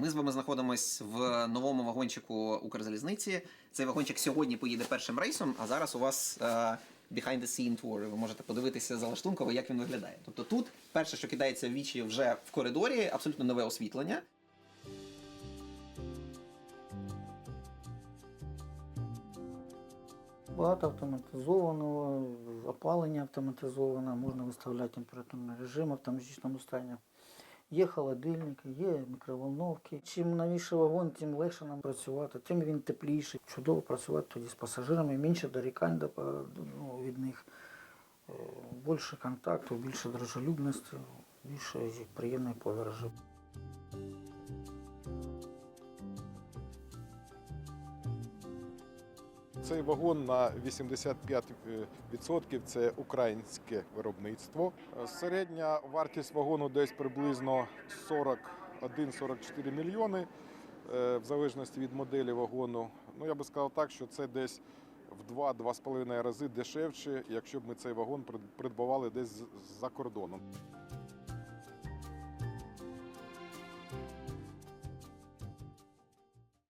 Ми з вами знаходимось в новому вагончику Укрзалізниці. Цей вагончик сьогодні поїде першим рейсом, а зараз у вас е, behind the scene tour. Ви можете подивитися залаштунково, як він виглядає. Тобто тут перше, що кидається в вічі вже в коридорі, абсолютно нове освітлення. Багато автоматизованого, опалення автоматизоване, можна виставляти температурний режим автоматичному стані. Є холодильники, є мікроволновки. Чим новіший вагон, тим легше нам працювати, тим він тепліший. Чудово працювати тоді з пасажирами, менше дорікань до- ну, від них, Е, більше контакту, більше дружелюбності, більше приємної подорожі. Цей вагон на 85% це українське виробництво. Середня вартість вагону десь приблизно 41-44 мільйони, е, в залежності від моделі вагону. Ну я би сказав так, що це десь в 2-2,5 рази дешевше, якщо б ми цей вагон прид- придбавали десь з-за кордоном.